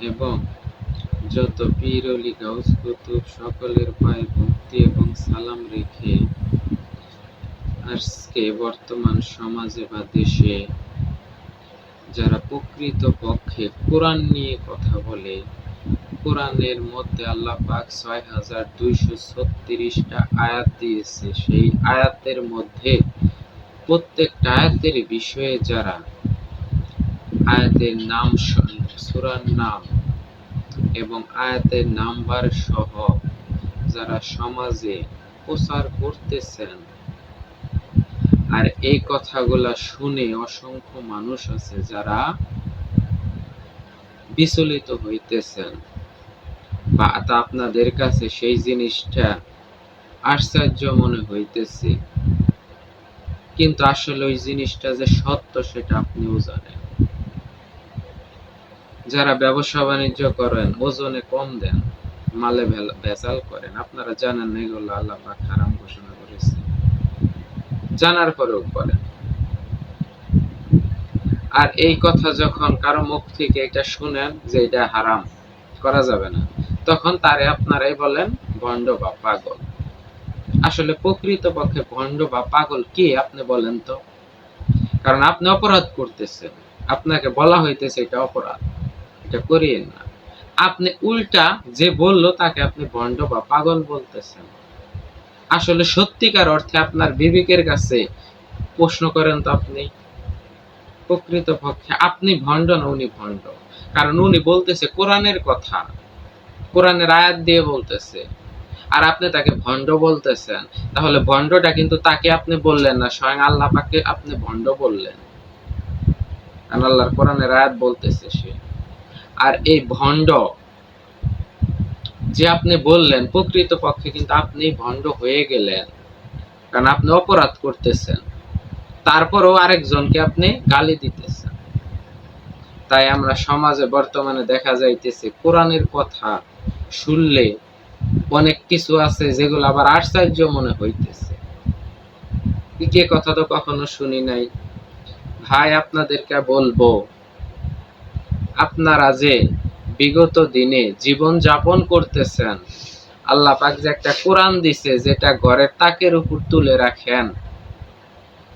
এবং যত কুতুব সকলের পায়ে ভক্তি এবং সালাম রেখে আজকে বর্তমান সমাজে বা দেশে যারা প্রকৃত পক্ষে কোরআন নিয়ে কথা বলে কোরআনের মধ্যে আল্লাহ পাক ছয় হাজার দুইশো ছত্রিশটা আয়াত দিয়েছে। সেই আয়াতের মধ্যে প্রত্যেকটা আয়াতের বিষয়ে যারা আয়াতের নাম সুরার নাম এবং আয়াতের নাম্বার সহ যারা সমাজে প্রচার করতেছেন, আর এই কথাগুলা শুনে অসংখ্য মানুষ আছে যারা বিচলিত হইতেছেন। বা তা আপনাদের কাছে সেই জিনিসটা আশ্চর্য মনে হইতেছে। কিন্তু আসলে ওই জিনিসটা যে সত্য সেটা আপনিও জানেন। যারা ব্যবসা বাণিজ্য করেন, ওজনে কম দেন, মালে ভেজাল করেন, আপনারা জানেন এগুলো আল্লাহ হারাম ঘোষণা করেছে জানার পরেও করেন। আর এই কথা যখন কারও মুখ থেকে এটা শুনেন যে এটা হারাম, করা যাবে না, তখন তারে আপনারাই বলেন, ভণ্ড বা পাগল। আসলে প্রকৃত পক্ষে ভণ্ড বা পাগল কে, আপনি বলেন তো? কারণ আপনি অপরাধ করতেছেন, আপনাকে বলা হইতেছে এটা অপরাধ, এটা করিয়েন না। আপনি উল্টা যে বলল তাকে আপনি ভণ্ড বা পাগল বলতেছেন। আসলে সত্যিকার অর্থে আপনার বিবেকের কাছে প্রশ্ন করেন তো আপনি? প্রকৃত পক্ষে আপনি ভণ্ড না উনি ভণ্ড? কারণ উনি বলতেছে কোরআনের কথা। কোরআনের আয়াত দিয়ে বলতেছে। আর আপনি তাকে ভণ্ড বলতেছেন। তাহলে ভণ্ডটা কিন্তু তাকে আপনি বললেন না, স্বয়ং আল্লাহ পাকে আপনি ভণ্ড বললেন। আল্লাহর কোরআনের আয়াত বলতেছে সে। আর এই ভণ্ড যে আপনি বললেন প্রকৃত পক্ষে কিন্তু আপনি ভণ্ড হয়ে গেলেন। কারণ আপনি অপরাধ করতেছেন। তারপরেও আরেকজনকে আপনি গালি দিতেছেন। তাই আমরা সমাজে বর্তমানে দেখা যাইতেছে, কোরআনের কথা শুনলে অনেক কিছু আছে যেগুলো আবার আশ্চর্য মনে হইতেছে। কে কথা তো কখনো শুনি নাই। ভাই, আপনাদেরকে বলব, আপনারা যে বিগত দিনে জীবন যাপন করতেছেন, আল্লাহ পাক যে একটা কোরআন দিছে যেটা ঘরের তাকের উপর তুলে রাখেন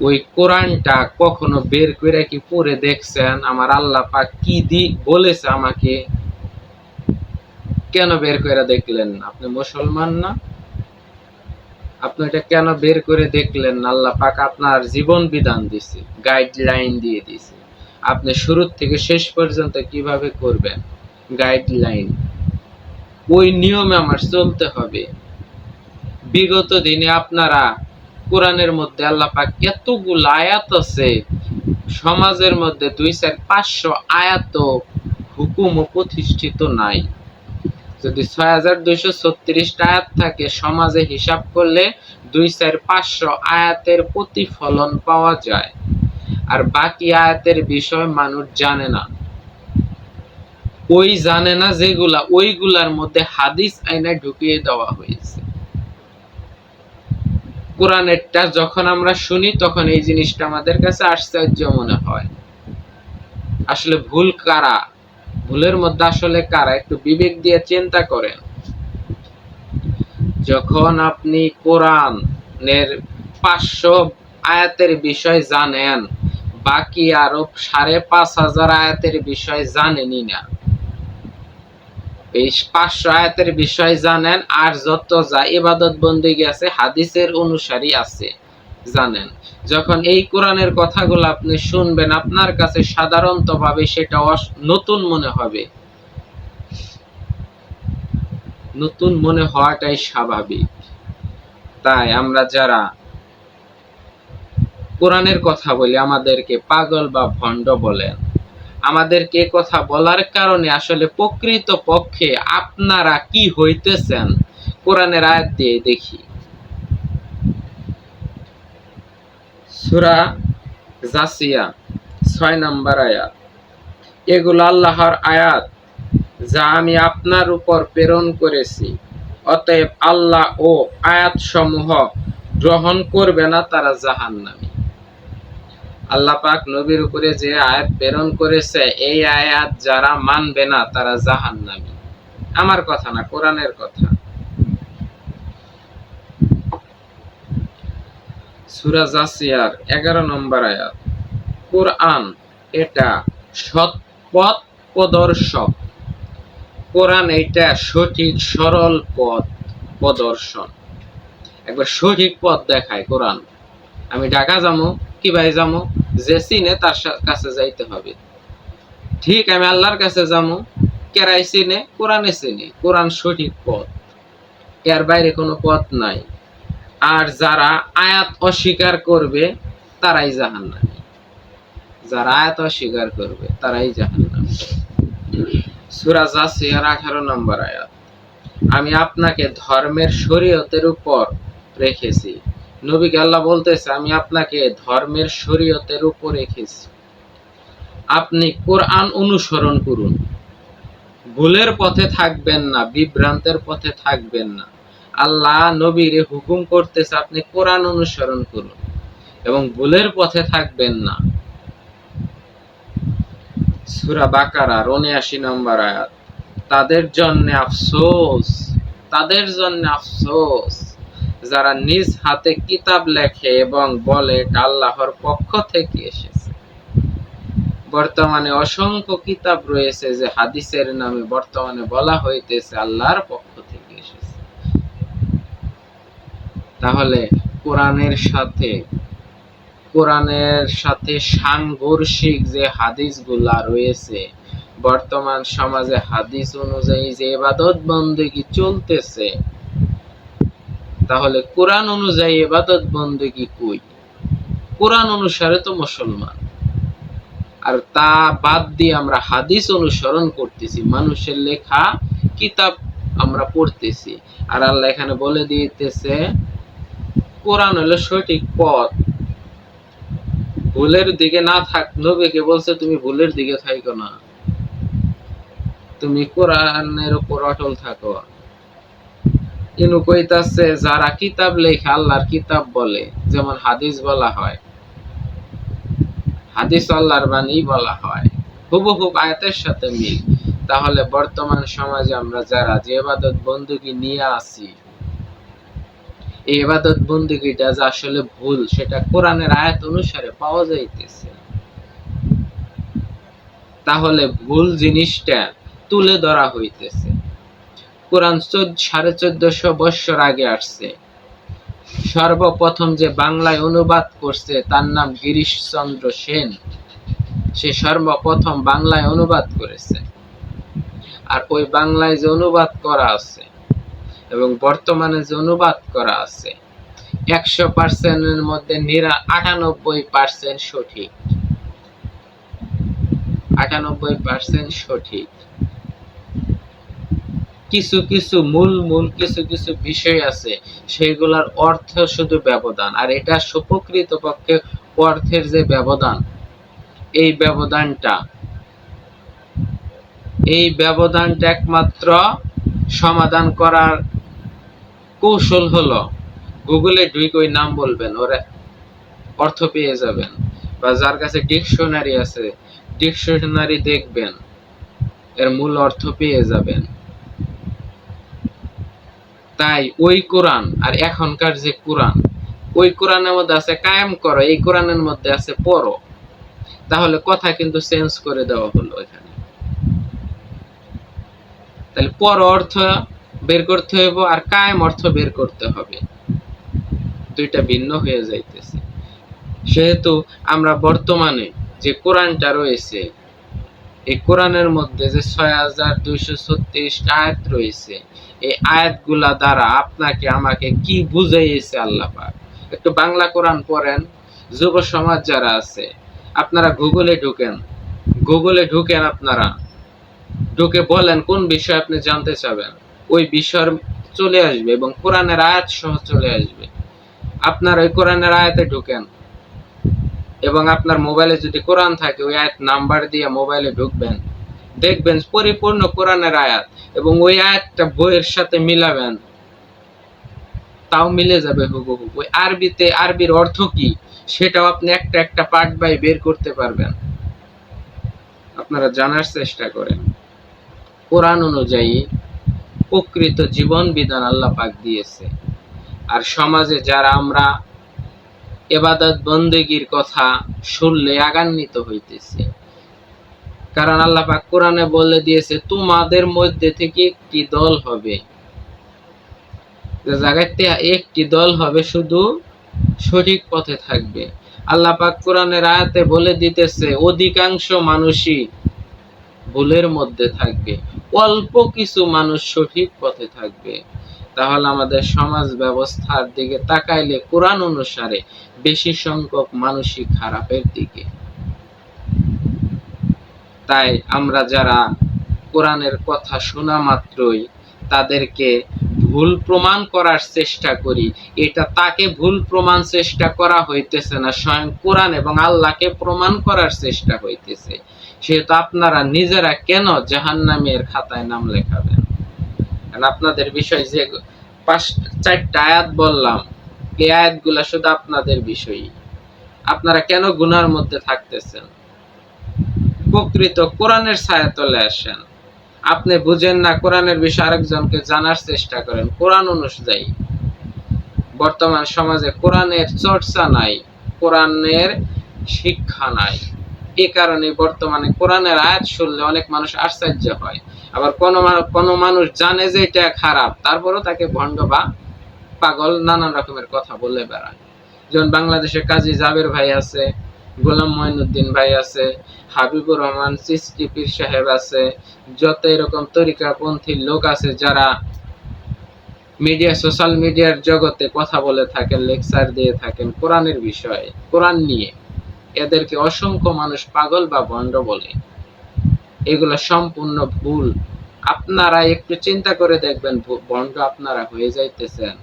ওই কোরআনটা কখনো বের করে কি পড়ে দেখছেন? আমার আল্লাহ পাক কি দি বলেছে আমাকে? কেন বের করে দেখলেন? আপনি মুসলমান না? আপনি এটা কেন বের করে দেখলেন? আল্লাহ পাক আপনার জীবন বিধান দিছে গাইডলাইন দিয়ে দিছে। আপনি শুরু থেকে শেষ পর্যন্ত কীভাবে করবেন? গাইডলাইন ওই নিয়মে আমার চলতে হবে। বিগত দিনে আপনারা কোরআনের মধ্যে আল্লাহ পাক এতগুলো আয়াত আছে, সমাজের মধ্যে দুই, চার, পাঁচশো আয়াত হুকুম প্রতিষ্ঠিত নাই। যদি ছয় হাজার দুইশো ছত্রিশটা আয়াত থাকে, সমাজে হিসাব করলে দুই, চার, পাঁচশো আয়াতের প্রতিফলন পাওয়া যায়। আর বাকি আয়াতের বিষয় মানুষ জানে না। ওই জানে না যেগুলা, ওইগুলার মধ্যে হাদিস আইনায় ঢুকিয়ে দেওয়া হয়েছে। কোরআনেরটা যখন আমরা শুনি, তখন এই জিনিসটা আমাদের কাছে আশ্চর্য মনে হয়। আসলে ভুল কারা? ভুলের মধ্যে আসলে কারা? একটু বিবেক দিয়ে চিন্তা করেন। যখন আপনি কোরআনের পাঁচশো আয়াতের বিষয় জানেন, বাকি আরও সাড়ে পাঁচ হাজার আয়াতের বিষয় জানেনই না। এই বিষয় জানেন আর যত যা ইবাদত আছে, হাদিসের অনুসারী আছে, জানেন। যখন এই কোরআনের কথাগুলো আপনি শুনবেন, আপনার কাছে সেটা নতুন মনে হবে। নতুন মনে হওয়াটাই স্বাভাবিক। তাই আমরা যারা কোরআনের কথা বলি, আমাদেরকে পাগল বা ভণ্ড বলেন। আমাদেরকে কথা বলার কারণে আসলে প্রকৃত পক্ষে আপনারা কি হইতেছেন? কোরআনের আয়াত দিয়ে দেখি। সূরা জাসিয়া ছয় নম্বর আয়াত। এগুলো আল্লাহর আয়াত, যা আমি আপনার উপর প্রেরণ করেছি। অতএব আল্লাহ ও আয়াতসমূহ গ্রহণ করবে না তারা জাহান্নামী। আল্লাহ পাক নবীর উপরে যে আয়াত প্রেরণ করেছে, এই আয়াত যারা মানবে না, তারা জাহান্নামী। আমার কথা না, কোরআনের কথা। 11 নম্বর আয়াত। কোরআন এটা সৎ পথ প্রদর্শক। কোরআন এটা সঠিক, সরল পথ প্রদর্শন। একবার সঠিক পথ দেখায় কোরআন। আমি ঢাকা যাব কি ভাই যাব, যে চিনে তার কাছে যাইতে হবে। ঠিক আমি আল্লাহর কাছে যাব, কেরাই চিনে কোরআনে চিনে কোরআন সঠিক পথ। এর বাইরে কোনো পথ নাই। আর যারা আয়াত অস্বীকার করবে, তারাই জাহান্নামী। যারা আয়াত অস্বীকার করবে, তারাই জাহান্নামী। সূরা জাসিয়ার 18 নম্বর আয়াত। আমি আপনাকে ধর্মের শরীয়তের উপর রেখেছি। নবীকে আল্লাহ বলতেছে, আমি আপনাকে ধর্মের শরীয়তের উপর রেখেছি। আপনি কোরআন অনুসরণ করুন। ভুলের পথে থাকবেন না, বিভ্রান্তের পথে থাকবেন না। আল্লাহ নবীরে হুকুম করতেছে, আপনি কোরআন অনুসরণ করুন এবং ভুলের পথে থাকবেন না। সূরা বাকারার 79 নম্বর আয়াত, তাদের জন্য আফসোস, তাদের জন্য আফসোস। যারা নিজ হাতে কিতাব লেখে এবং বলে এটা আল্লাহর পক্ষ থেকে এসেছে। বর্তমানে অসংখ্য কিতাব রয়েছে যে হাদিসের নামে বর্তমানে বলা হইতেছে আল্লাহর পক্ষ থেকে এসেছে। তাহলে কোরআনের সাথে কোরআনের সাথে সাংঘর্ষিক যে হাদিসগুলা রয়েছে, বর্তমান সমাজে হাদিস অনুযায়ী যে ইবাদত বন্দেগী চলতেছে তাহলে কোরআন অনুযায়ী ইবাদত বন্দেগী কই? কোরআন অনুসারে তো মুসলমান। আর তা বাদ দিয়ে আমরা হাদিস অনুসরণ করতেছি, মানুষের লেখা, কিতাব আমরা পড়তেছি। আর আল্লাহ এখানে বলে দিতেছে, কোরআন হলো সঠিক পথ। ভুলের দিকে না থাক, নবীকে বলছে, তুমি ভুলের দিকে থাইকো না। তুমি কোরআনের উপর অটল থাকো। ইনু কইতাছে যারা কিতাব লেখে, আল্লাহর কিতাব বলে, যেমন হাদিস বলা হয়। হাদিস আল্লাহর বাণী বলা হয়। হুবহুব আয়াতের সাথে মিল। তাহলে বর্তমান সমাজে আমরা যারা যে ইবাদত বন্দুকি নিয়ে আসি, এই ইবাদত বন্দুকিটা যে আসলে ভুল, সেটা কোরআনের আয়াত অনুসারে পাওয়া যাইতেছে। তাহলে ভুল জিনিসটা তুলে ধরা হইতেছে। কোরআন সাড়ে চোদ্দশো বৎসর আগে আসছে। সর্বপ্রথম যে বাংলায় অনুবাদ করছে, তার নাম গিরিশচন্দ্র সেন। সে সর্বপ্রথম বাংলায় অনুবাদ করেছে। আর ওই বাংলায় যে অনুবাদ করা আছে এবং বর্তমানে যে অনুবাদ করা আছে, একশো পার্সেন্টের মধ্যে নিরা আটানব্বই পার্সেন্ট সঠিক। আটানব্বই পার্সেন্ট সঠিক। কিছু কিছু মূল মূল কিছু কিছু বিষয় আছে সেগুলোর অর্থ শুধু ব্যবধান। আর এটা সুপ্রকৃত পক্ষে অর্থের যে ব্যবধান, এই ব্যবধানটা এই ব্যবধানটা একমাত্র সমাধান করার কৌশল হলো, গুগলে ঢুকে ওই নাম বলবেন, ওরা অর্থ পেয়ে যাবেন। বা যার কাছে ডিকশনারি আছে, ডিকশনারি দেখবেন, এর মূল অর্থ পেয়ে যাবেন। তাই ওই কোরআন আর এখনকার যে কোরআন, ওই কোরআনের মধ্যে আছে কায়েম করো, এই কোরআনের মধ্যে আছে পড়ো। তাহলে কথা কিন্তু চেঞ্জ করে দেওয়া হলো এখানে। তাহলে পর অর্থ বের করতে হবে আর কায়েম অর্থ বের করতে হবে। দুইটা ভিন্ন হয়ে যাইতেছে। সেহেতু আমরা বর্তমানে যে কোরআনটা রয়েছে, এই কোরআনের মধ্যে যে ছয় হাজার দুইশো ছত্রিশ আয়াত রয়েছে এই আয়াতগুলা দ্বারা আপনাকে, আমাকে কি বুঝাইয়েছে আল্লাহ পাক? একটু বাংলা কোরআন পড়েন। যুব সমাজ যারা আছে, আপনারা গুগলে ঢুকেন। গুগলে ঢুকেন আপনারা। ঢুকে বলেন কোন বিষয় আপনি জানতে চাবেন। ওই বিষয় চলে আসবে এবং কোরআনের আয়াত সহ চলে আসবে। আপনার ওই কোরআনের আয়াতে ঢুকেন। এবং আপনার মোবাইলে যদি কোরআন থাকে, ওই আয়াত নাম্বার দিয়ে মোবাইলে ঢুকবেন। দেখবেন পরিপূর্ণ কোরআনের আয়াত এবং ওই আয়াতটা বইয়ের সাথে মিলাবেন। তাও মিলে যাবে হুবহু। ওই আরবিতে, আরবির অর্থ কি সেটাও আপনি একটা একটা পার্ট বাই বের করতে পারবেন। আপনারা জানার চেষ্টা করেন। কোরআন অনুযায়ী প্রকৃত জীবন বিধান আল্লাহ পাক দিয়েছে। আর সমাজে যারা আমরা এবাদত বন্দেগীর কথা শুনলে আগান্বিত হইতেছে। কারণ আল্লাহ পাক কোরআনে বলে দিয়েছে, তোমাদের মধ্যে থেকে একটি দল হবে। জায়গাতে একটি দল হবে শুধু সঠিক পথে থাকবে। আল্লাহ পাক কোরআনের আয়াতে বলে দিতেছে, অধিকাংশ মানুষই ভুলের মধ্যে থাকবে। অল্প কিছু মানুষ সঠিক পথে থাকবে। তাহলে আমাদের সমাজ ব্যবস্থার দিকে তাকাইলে কোরআন অনুসারে বেশি সংখ্যক মানুষই খারাপের দিকে। তাই আমরা যারা কোরআনের কথা শোনা মাত্রই তাদেরকে ভুল প্রমাণ করার চেষ্টা করি। এটা তাকে ভুল প্রমাণ চেষ্টা করা হইতেছে না, স্বয়ং কোরআন এবং আল্লাহকে প্রমাণ করার চেষ্টা হইতেছে। সেহেতু আপনারা নিজেরা কেন জাহান্নামের খাতায় নাম লেখাবেন? আপনাদের বিষয় যে পাঁচ, চারটা আয়াত বললাম, এই আয়াতগুলা শুধু আপনাদের বিষয়ই। আপনারা কেন গুনার মধ্যে থাকতেছেন? প্রকৃত কোরআনের ছায়া তলে আসেন। আপনি বুঝেন না, কোরআনের বিষয়ে আরেকজনকে জানার চেষ্টা করেন। কোরআন অনুযায়ী। বর্তমান সমাজে কোরআনের চর্চা নাই, কোরআনের শিক্ষা নাই। এ কারণে বর্তমানে কোরআনের আয়াত শুনলে অনেক মানুষ আশ্চর্য হয়। আবার কোনো কোনো মানুষ জানে যে এটা খারাপ, তারপরেও তাকে ভণ্ড বা পাগল নানান রকমের কথা বলে বেড়ায়। যেমন বাংলাদেশে কাজী জাবের ভাই আছে গোলাম মঈনুদ্দিন ভাই আছে, হাবিবুর রহমান চিস্তি পীর সাহেব আছে, যত এরকম তরিকাপন্থী লোক আছে যারা মিডিয়া সোশ্যাল মিডিয়ার জগতে কথা বলে থাকেন লেকচার দিয়ে থাকেন, কোরআনের বিষয়ে, কোরআন নিয়ে, এদেরকে অসংখ্য মানুষ পাগল বা ভণ্ড বলে। এগুলো সম্পূর্ণ ভুল। আপনারা একটু চিন্তা করে দেখবেন ভণ্ড আপনারা হয়ে যাইতেছেন,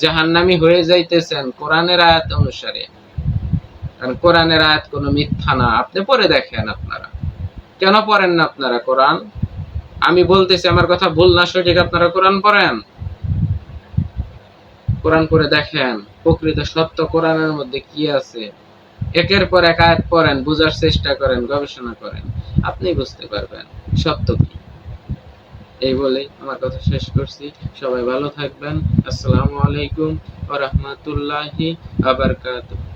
জাহান্নামি হয়ে যাইতেছেন কোরআনের আয়াত অনুসারে। কারণ কোরআনের আয়াত কোনো মিথ্যা না। আপনি পড়ে দেখেন আপনারা। কেন পড়েন না আপনারা কোরআন? আমি বলতেছি, আমার কথা ভুল না, সঠিক আপনারা কোরআন পড়েন? কোরআন করে দেখেন, প্রকৃত সত্য কোরআনের মধ্যে কি আছে? একের পর এক আয়াত পড়েন, বুঝার চেষ্টা করেন, গবেষণা করেন। আপনি বুঝতে পারবেন, সত্য কি? এই বলে আমার কথা শেষ করছি। সবাই ভালো থাকবেন। আসসালামু আলাইকুম ওয়া রাহমাতুল্লাহি ওয়া বারাকাতুহু।